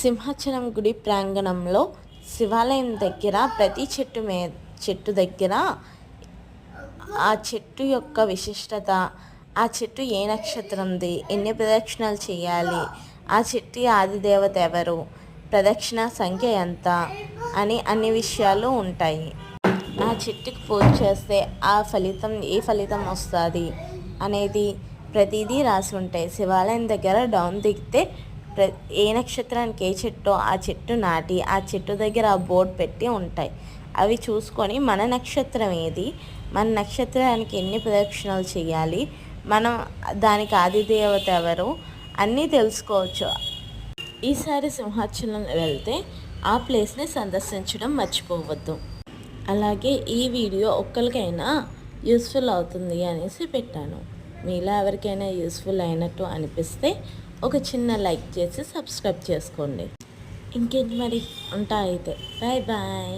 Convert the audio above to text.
సింహాచలం గుడి ప్రాంగణంలో శివాలయం దగ్గర ప్రతి చెట్టు మే చెట్టు దగ్గర ఆ చెట్టు యొక్క విశిష్టత ఆ చెట్టు ఏ నక్షత్రంది ఎన్ని ప్రదక్షిణాలు చేయాలి ఆ చెట్టు ఆదిదేవత ఎవరు ప్రదక్షిణ సంఖ్య ఎంత అని అన్ని విషయాలు ఉంటాయి. ఆ చెట్టుకి పూజ చేస్తే ఆ ఫలితం ఏ ఫలితం వస్తుంది అనేది ప్రతిదీ రాసి ఉంటాయి శివాలయం దగ్గర డౌన్ దిగితే ప్ర ఏ నక్షత్రానికి ఏ చెట్టు ఆ చెట్టు నాటి ఆ చెట్టు దగ్గర ఆ బోర్డు పెట్టి ఉంటాయి. అవి చూసుకొని మన నక్షత్రం ఏది? మన నక్షత్రానికి ఎన్ని ప్రదక్షిణలు చేయాలి? మనం దానికి ఆదిదేవత ఎవరు? అన్నీ తెలుసుకోవచ్చు. ఈసారి సింహాచలం వెళ్తే ఆ ప్లేస్ని సందర్శించడం మర్చిపోవద్దు. అలాగే ఈ వీడియో ఒక్కరికైనా యూస్ఫుల్ అవుతుంది అనేసి పెట్టాను. మీలో ఎవరికైనా యూస్ఫుల్ అయినట్టు అనిపిస్తే ఒక చిన్న లైక్ చేసి సబ్స్క్రైబ్ చేసుకోండి. ఇంకేంటి మరి? ఉంటా అయితే. Bye bye.